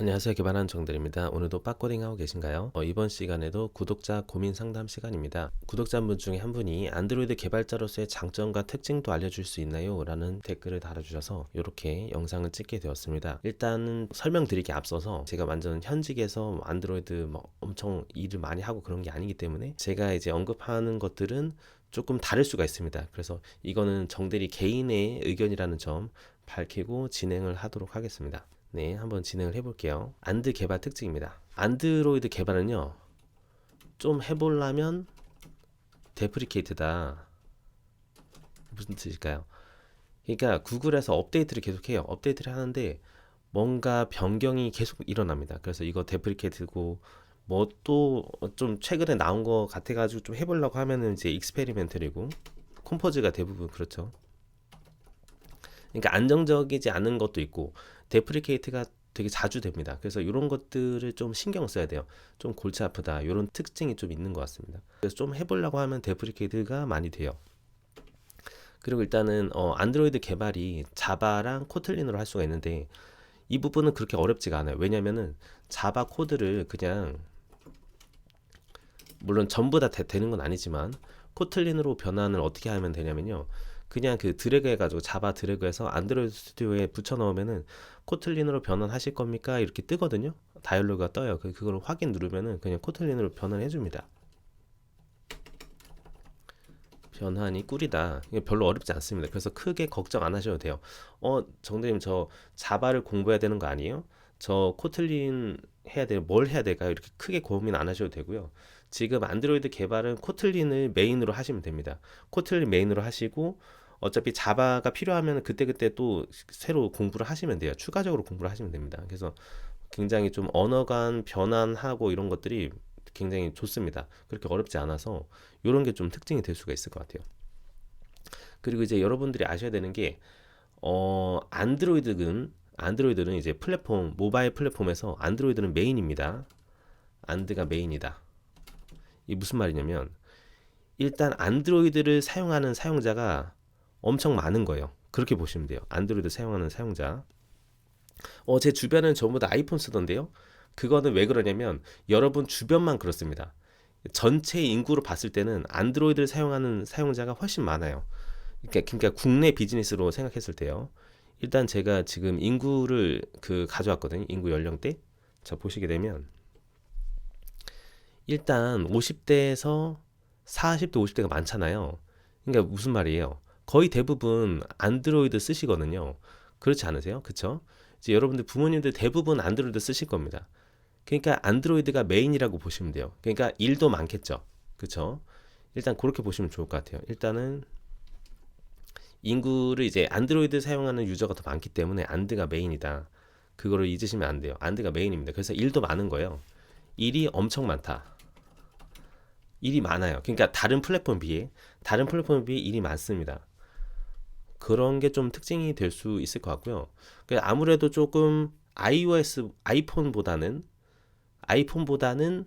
안녕하세요. 개발한 정들입니다. 오늘도 빡코딩 하고 계신가요? 어, 이번 시간에도 구독자 고민 상담 시간입니다. 구독자분 중에 한 분이 안드로이드 개발자로서의 장점과 특징도 알려줄 수 있나요? 라는 댓글을 달아주셔서 이렇게 영상을 찍게 되었습니다. 일단은 설명드리기 앞서서 제가 완전 현직에서 안드로이드 뭐 엄청 일을 많이 하고 그런 게 아니기 때문에 제가 이제 언급하는 것들은 조금 다를 수가 있습니다. 그래서 이거는 정대리 개인의 의견이라는 점 밝히고 진행을 하도록 하겠습니다. 네, 한번 진행을 해볼게요. 안드 개발 특징입니다. 안드로이드 개발은요, 좀 해보려면 데프리케이트다. 무슨 뜻일까요? 그러니까 구글에서 업데이트를 계속해요. 업데이트를 하는데 뭔가 변경이 계속 일어납니다. 그래서 이거 데프리케이트고 뭐 또 좀 최근에 나온 거 같아가지고 좀 해보려고 하면은 이제 익스페리멘털이고 컴포즈가 대부분 그렇죠. 그러니까 안정적이지 않은 것도 있고 데프리케이트가 되게 자주 됩니다. 그래서 이런 것들을 좀 신경 써야 돼요. 좀 골치 아프다. 이런 특징이 좀 있는 것 같습니다. 그래서 좀 해보려고 하면 데프리케이트가 많이 돼요. 그리고 일단은 어, 안드로이드 개발이 자바랑 코틀린으로 할 수가 있는데 이 부분은 그렇게 어렵지가 않아요. 왜냐면은 자바 코드를 그냥 물론 전부 다 되, 되는 건 아니지만 코틀린으로 변환을 어떻게 하면 되냐면요. 그냥 그 드래그 해가지고 자바 드래그해서 안드로이드 스튜디오에 붙여 넣으면은 코틀린으로 변환하실 겁니까? 이렇게 뜨거든요. 다이얼로그가 떠요. 그 그걸 확인 누르면은 그냥 코틀린으로 변환해 줍니다. 변환이 꿀이다. 별로 어렵지 않습니다. 그래서 크게 걱정 안 하셔도 돼요. 어, 정대님 저 자바를 공부해야 되는 거 아니에요? 저 코틀린 해야 돼요. 뭘 해야 될까요? 이렇게 크게 고민 안 하셔도 되고요. 지금 안드로이드 개발은 코틀린을 메인으로 하시면 됩니다. 코틀린 메인으로 하시고 어차피 자바가 필요하면 그때그때 또 새로 공부를 하시면 돼요. 추가적으로 공부를 하시면 됩니다. 그래서 굉장히 좀 언어 간 변환하고 이런 것들이 굉장히 좋습니다. 그렇게 어렵지 않아서 이런 게 좀 특징이 될 수가 있을 것 같아요. 그리고 이제 여러분들이 아셔야 되는 게 어, 안드로이드는 안드로이드는 이제 플랫폼 모바일 플랫폼에서 안드로이드는 메인입니다. 안드가 메인이다. 이 무슨 말이냐면 일단 안드로이드를 사용하는 사용자가 엄청 많은 거예요. 그렇게 보시면 돼요. 안드로이드 사용하는 사용자. 어, 제 주변은 전부 다 아이폰 쓰던데요. 그거는 왜 그러냐면 여러분 주변만 그렇습니다. 전체 인구로 봤을 때는 안드로이드를 사용하는 사용자가 훨씬 많아요. 그러니까, 그러니까 국내 비즈니스로 생각했을 때요. 일단 제가 지금 인구를 그 가져왔거든요. 인구 연령대. 자, 보시게 되면 일단 50대에서 40대, 50대가 많잖아요. 그러니까 무슨 말이에요? 거의 대부분 안드로이드 쓰시거든요. 그렇지 않으세요? 그쵸? 이제 여러분들 부모님들 대부분 안드로이드 쓰실 겁니다. 그러니까 안드로이드가 메인이라고 보시면 돼요. 그러니까 일도 많겠죠. 그쵸? 일단 그렇게 보시면 좋을 것 같아요. 일단은 인구를 이제 안드로이드 사용하는 유저가 더 많기 때문에 안드가 메인이다. 그거를 잊으시면 안 돼요. 안드가 메인입니다. 그래서 일도 많은 거예요. 일이 엄청 많다. 일이 많아요. 그러니까 다른 플랫폼 비해 다른 플랫폼 비해 일이 많습니다. 그런 게 좀 특징이 될 수 있을 것 같고요. 아무래도 조금 iOS 아이폰보다는 아이폰보다는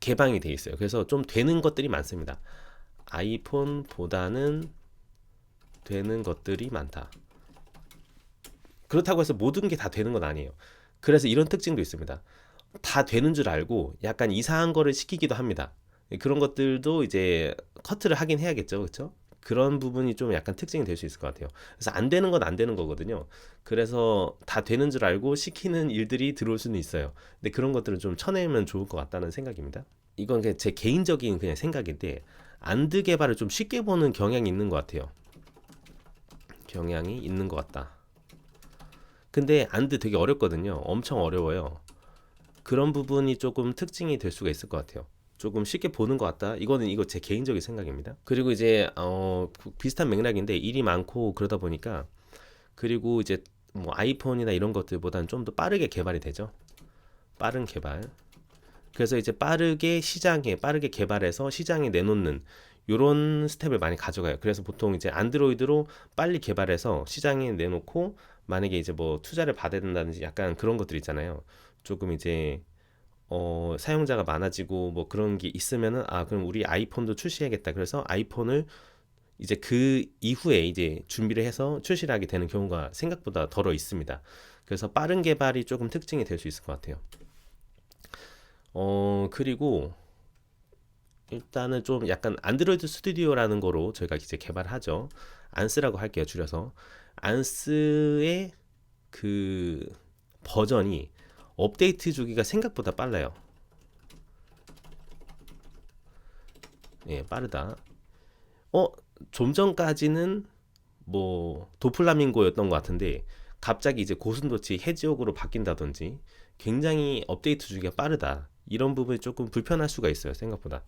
개방이 돼 있어요. 그래서 좀 되는 것들이 많습니다. 아이폰보다는 되는 것들이 많다. 그렇다고 해서 모든 게 다 되는 건 아니에요. 그래서 이런 특징도 있습니다. 다 되는 줄 알고 약간 이상한 거를 시키기도 합니다. 그런 것들도 이제 커트를 하긴 해야겠죠. 그렇죠? 그런 부분이 좀 약간 특징이 될 수 있을 것 같아요. 그래서 안 되는 건 안 되는 거거든요. 그래서 다 되는 줄 알고 시키는 일들이 들어올 수는 있어요. 근데 그런 것들은 좀 쳐내면 좋을 것 같다는 생각입니다. 이건 그냥 제 개인적인 그냥 생각인데 안드 개발을 좀 쉽게 보는 경향이 있는 것 같아요. 경향이 있는 것 같다. 근데 안드 되게 어렵거든요. 엄청 어려워요. 그런 부분이 조금 특징이 될 수가 있을 것 같아요. 조금 쉽게 보는 것 같다. 이거는 이거 제 개인적인 생각입니다. 그리고 이제 어 비슷한 맥락인데 일이 많고 그러다 보니까 그리고 이제 뭐 아이폰이나 이런 것들보다는 좀 더 빠르게 개발이 되죠. 빠른 개발. 그래서 이제 빠르게 시장에 빠르게 개발해서 시장에 내놓는 요런 스텝을 많이 가져가요. 그래서 보통 이제 안드로이드로 빨리 개발해서 시장에 내놓고 만약에 이제 뭐 투자를 받아야 된다든지 약간 그런 것들 있잖아요. 조금 이제 어, 사용자가 많아지고 뭐 그런 게 있으면은 아 그럼 우리 아이폰도 출시해야겠다. 그래서 아이폰을 이제 그 이후에 이제 준비를 해서 출시를 하게 되는 경우가 생각보다 덜어 있습니다. 그래서 빠른 개발이 조금 특징이 될 수 있을 것 같아요. 어, 그리고 일단은 좀 약간 안드로이드 스튜디오라는 거로 저희가 이제 개발하죠. 안스라고 할게요. 줄여서. 안스의 그 버전이 업데이트 주기가 생각보다 빨라요. 예, 빠르다. 어, 좀 전까지는 뭐 도플라밍고였던 것 같은데 갑자기 이제 고순도치 해지옥으로 바뀐다든지 굉장히 업데이트 주기가 빠르다. 이런 부분이 조금 불편할 수가 있어요. 생각보다.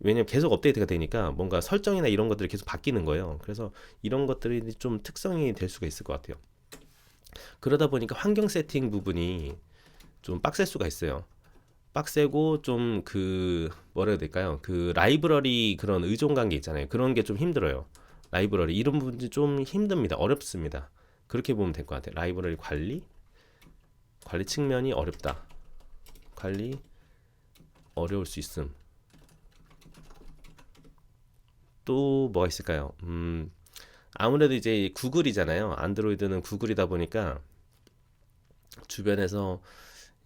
왜냐면 계속 업데이트가 되니까 뭔가 설정이나 이런 것들이 계속 바뀌는 거예요. 그래서 이런 것들이 좀 특성이 될 수가 있을 것 같아요. 그러다 보니까 환경 세팅 부분이 좀 빡셀 수가 있어요. 빡세고 좀 그 뭐라 해야 될까요? 그 라이브러리 그런 의존 관계 있잖아요. 그런 게 좀 힘들어요. 라이브러리 이런 부분이 좀 힘듭니다. 어렵습니다. 그렇게 보면 될 것 같아요. 라이브러리 관리 관리 측면이 어렵다. 관리 어려울 수 있음. 또 뭐가 있을까요? 음, 아무래도 이제 구글이잖아요. 안드로이드는 구글이다 보니까 주변에서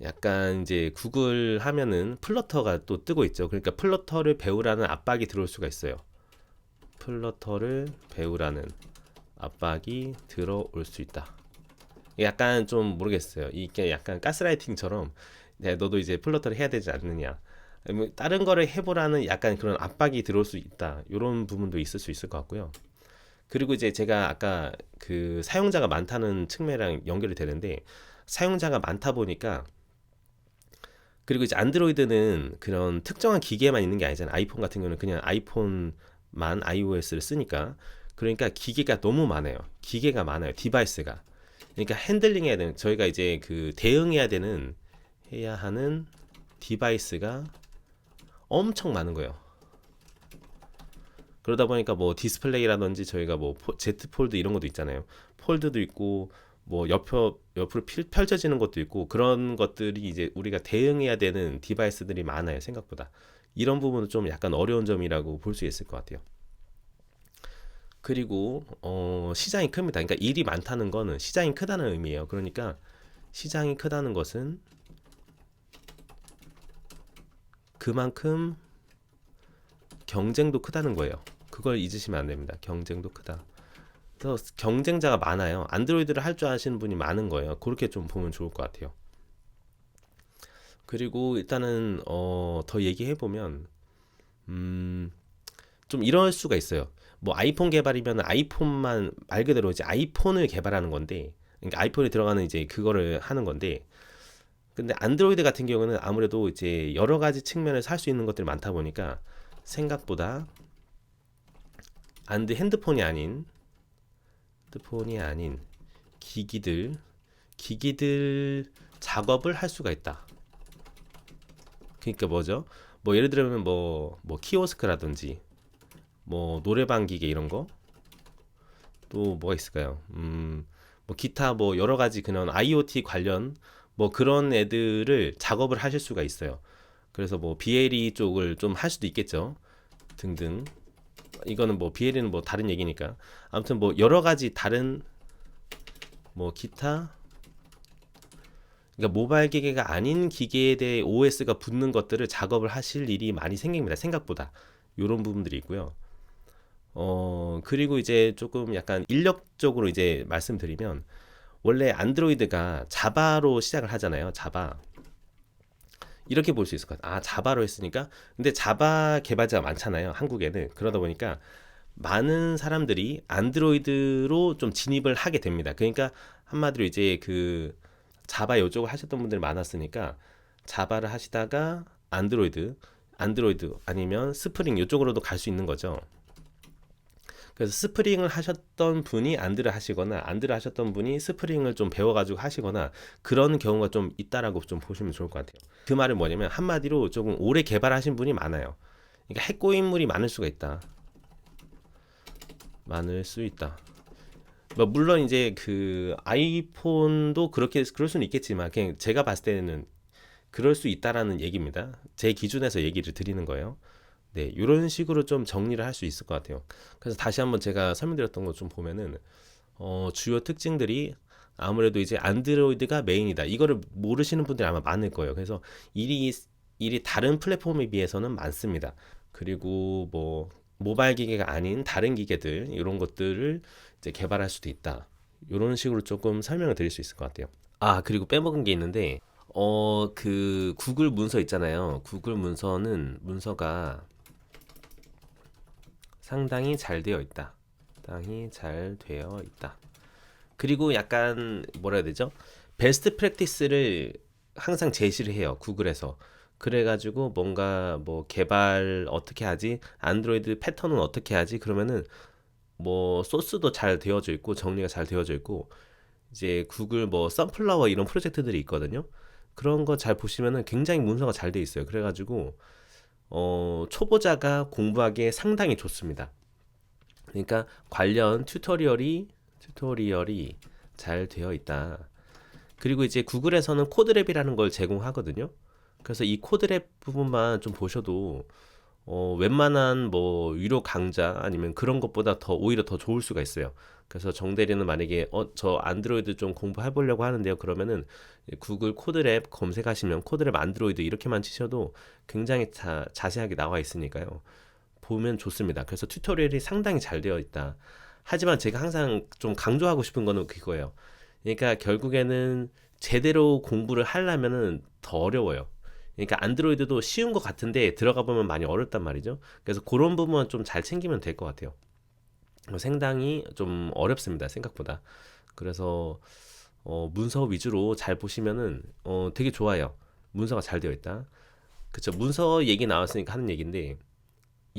약간 이제 구글 하면은 플러터가 또 뜨고 있죠. 그러니까 플러터를 배우라는 압박이 들어올 수가 있어요. 플러터를 배우라는 압박이 들어올 수 있다. 약간 좀 모르겠어요. 이게 약간 가스라이팅처럼 야, 너도 이제 플러터를 해야 되지 않느냐. 뭐 다른 거를 해보라는 약간 그런 압박이 들어올 수 있다. 이런 부분도 있을 수 있을 것 같고요. 그리고 이제 제가 아까 그 사용자가 많다는 측면이랑 연결이 되는데 사용자가 많다 보니까 그리고 이제 안드로이드는 그런 특정한 기계만 있는 게 아니잖아요. 아이폰 같은 경우는 그냥 아이폰만 iOS를 쓰니까 그러니까 기계가 너무 많아요. 기계가 많아요. 디바이스가. 그러니까 핸들링 해야 되는 저희가 이제 그 대응해야 되는 해야 하는 디바이스가 엄청 많은 거예요. 그러다 보니까 뭐 디스플레이라든지 저희가 뭐 Z 폴드 이런 것도 있잖아요. 폴드도 있고 뭐 옆으로 옆으로 펼쳐지는 것도 있고 그런 것들이 이제 우리가 대응해야 되는 디바이스들이 많아요 생각보다 이런 부분은 좀 약간 어려운 점이라고 볼 수 있을 것 같아요. 그리고 어, 시장이 큽니다. 그러니까 일이 많다는 거는 시장이 크다는 의미예요. 그러니까 시장이 크다는 것은 그만큼 경쟁도 크다는 거예요. 그걸 잊으시면 안 됩니다. 경쟁도 크다. 그래서 경쟁자가 많아요. 안드로이드를 할 줄 아시는 분이 많은 거예요. 그렇게 좀 보면 좋을 것 같아요. 그리고 일단은 어, 더 얘기해 보면 음, 좀 이럴 수가 있어요. 뭐 아이폰 개발이면 아이폰만 말 그대로 이제 아이폰을 개발하는 건데, 그러니까 아이폰에 들어가는 이제 그거를 하는 건데, 근데 안드로이드 같은 경우는 아무래도 이제 여러 가지 측면에서 할 수 있는 것들이 많다 보니까 생각보다 안드 핸드폰이 아닌 핸드폰이 아닌 기기들 기기들 작업을 할 수가 있다. 그러니까 뭐죠? 뭐 예를 들면 뭐뭐 키오스크라든지 뭐 노래방 기계 이런 거 또 뭐가 있을까요? 음, 뭐 기타 뭐 여러 가지 그런 IoT 관련 뭐 그런 애들을 작업을 하실 수가 있어요. 그래서 뭐 BLE 쪽을 좀 할 수도 있겠죠. 등등. 이거는 뭐 BLE는 뭐 다른 얘기니까. 아무튼 뭐 여러 가지 다른 뭐 기타 그러니까 모바일 기계가 아닌 기계에 대해 OS가 붙는 것들을 작업을 하실 일이 많이 생깁니다. 생각보다. 이런 부분들이 있고요. 어, 그리고 이제 조금 약간 인력적으로 이제 말씀드리면 원래 안드로이드가 자바로 시작을 하잖아요. 자바. 이렇게 볼 수 있을 것 같아요. 아, 자바로 했으니까. 근데 자바 개발자가 많잖아요. 한국에는. 그러다 보니까 많은 사람들이 안드로이드로 좀 진입을 하게 됩니다. 그러니까 한마디로 이제 그 자바 이쪽을 하셨던 분들이 많았으니까 자바를 하시다가 안드로이드, 안드로이드 아니면 스프링 이쪽으로도 갈 수 있는 거죠. 그래서 스프링을 하셨던 분이 안드를 하시거나 안드를 하셨던 분이 스프링을 좀 배워가지고 하시거나 그런 경우가 좀 있다라고 좀 보시면 좋을 것 같아요. 그 말은 뭐냐면 한마디로 조금 오래 개발하신 분이 많아요. 그러니까 핵고 인물이 많을 수가 있다. 많을 수 있다. 뭐 물론 이제 그 아이폰도 그렇게 그럴 수는 있겠지만 그냥 제가 봤을 때는 그럴 수 있다라는 얘기입니다. 제 기준에서 얘기를 드리는 거예요. 네, 이런 식으로 좀 정리를 할 수 있을 것 같아요. 그래서 다시 한번 제가 설명드렸던 것 좀 보면은 어, 주요 특징들이 아무래도 이제 안드로이드가 메인이다. 이거를 모르시는 분들이 아마 많을 거예요. 그래서 일이 일이 다른 플랫폼에 비해서는 많습니다. 그리고 뭐 모바일 기계가 아닌 다른 기계들 이런 것들을 이제 개발할 수도 있다. 이런 식으로 조금 설명을 드릴 수 있을 것 같아요. 아, 그리고 빼먹은 게 있는데 어, 그 구글 문서 있잖아요. 구글 문서는 문서가 상당히 잘 되어 있다. 상당히 잘 되어 있다. 그리고 약간 뭐라 해야 되죠? 베스트 프랙티스를 항상 제시를 해요. 구글에서. 그래가지고 뭔가 뭐 개발 어떻게 하지? 안드로이드 패턴은 어떻게 하지? 그러면은 뭐 소스도 잘 되어져 있고 정리가 잘 되어져 있고 이제 구글 뭐 선플라워 이런 프로젝트들이 있거든요. 그런 거 잘 보시면은 굉장히 문서가 잘 돼 있어요. 그래가지고 어 초보자가 공부하기에 상당히 좋습니다. 그러니까 관련 튜토리얼이 튜토리얼이 잘 되어 있다. 그리고 이제 구글에서는 코드랩이라는 걸 제공하거든요. 그래서 이 코드랩 부분만 좀 보셔도 어, 웬만한 뭐 유료 강좌 아니면 그런 것보다 더 오히려 더 좋을 수가 있어요. 그래서 정대리는 만약에 어, 저 안드로이드 좀 공부해 보려고 하는데요. 그러면은 구글 코드랩 검색하시면 코드랩 안드로이드 이렇게만 치셔도 굉장히 자, 자세하게 나와 있으니까요. 보면 좋습니다. 그래서 튜토리얼이 상당히 잘 되어 있다. 하지만 제가 항상 좀 강조하고 싶은 거는 그거예요. 그러니까 결국에는 제대로 공부를 하려면은 더 어려워요. 그러니까 안드로이드도 쉬운 것 같은데 들어가 보면 많이 어렵단 말이죠. 그래서 그런 부분은 좀잘 챙기면 될 것 같아요. 상당히 좀 어렵습니다. 생각보다. 그래서 어, 문서 위주로 잘 보시면은 어, 되게 좋아요. 문서가 잘 되어 있다. 그쵸. 문서 얘기 나왔으니까 하는 얘기인데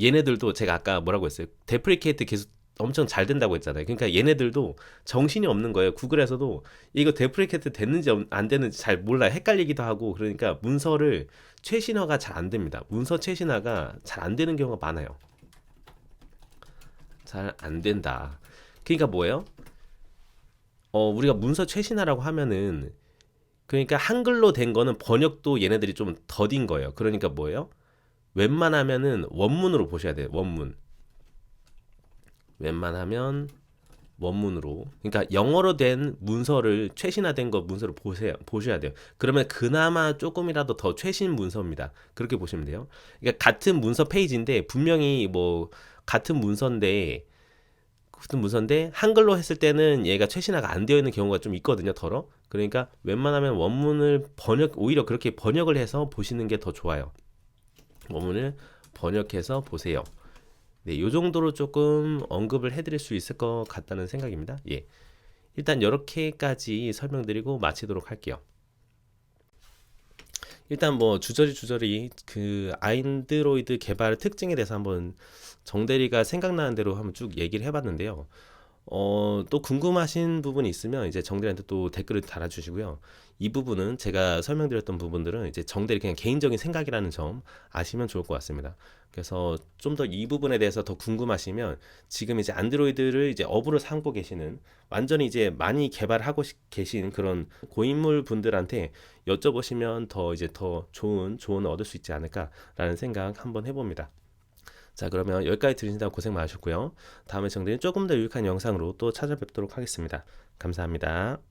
얘네들도 제가 아까 뭐라고 했어요? 데프리케이트 계속 엄청 잘 된다고 했잖아요. 그러니까 얘네들도 정신이 없는 거예요. 구글에서도 이거 데프리케이트 됐는지 안 됐는지 잘 몰라요. 헷갈리기도 하고 그러니까 문서를 최신화가 잘 안 됩니다. 문서 최신화가 잘 안 되는 경우가 많아요. 잘 안 된다. 그러니까 뭐예요? 어, 우리가 문서 최신화라고 하면은 그러니까 한글로 된 거는 번역도 얘네들이 좀 더딘 거예요. 그러니까 뭐예요? 웬만하면은 원문으로 보셔야 돼요. 원문. 웬만하면 원문으로. 그러니까 영어로 된 문서를 최신화된 거 문서를 보세요. 보셔야 돼요. 그러면 그나마 조금이라도 더 최신 문서입니다. 그렇게 보시면 돼요. 그러니까 같은 문서 페이지인데 분명히 뭐 같은 문서인데 같은 문서인데 한글로 했을 때는 얘가 최신화가 안 되어 있는 경우가 좀 있거든요. 더러. 그러니까 웬만하면 원문을 번역 오히려 그렇게 번역을 해서 보시는 게 더 좋아요. 원문을 번역해서 보세요. 네, 요 정도로 조금 언급을 해드릴 수 있을 것 같다는 생각입니다. 예. 일단 이렇게까지 설명드리고 마치도록 할게요. 일단 뭐 주저리 주저리 그 안드로이드 개발 특징에 대해서 한번 정대리가 생각나는 대로 한번 쭉 얘기를 해봤는데요. 어, 또 궁금하신 부분이 있으면 이제 정대리한테 또 댓글을 달아주시고요. 이 부분은 제가 설명드렸던 부분들은 이제 정대리 그냥 개인적인 생각이라는 점 아시면 좋을 것 같습니다. 그래서 좀 더 이 부분에 대해서 더 궁금하시면 지금 이제 안드로이드를 이제 업으로 삼고 계시는 완전히 이제 많이 개발하고 계신 그런 고인물 분들한테 여쭤보시면 더 이제 더 좋은 조언을 얻을 수 있지 않을까라는 생각 한번 해봅니다. 자, 그러면 여기까지 들으신다고 고생 많으셨고요. 다음에 정대는 조금 더 유익한 영상으로 또 찾아뵙도록 하겠습니다. 감사합니다.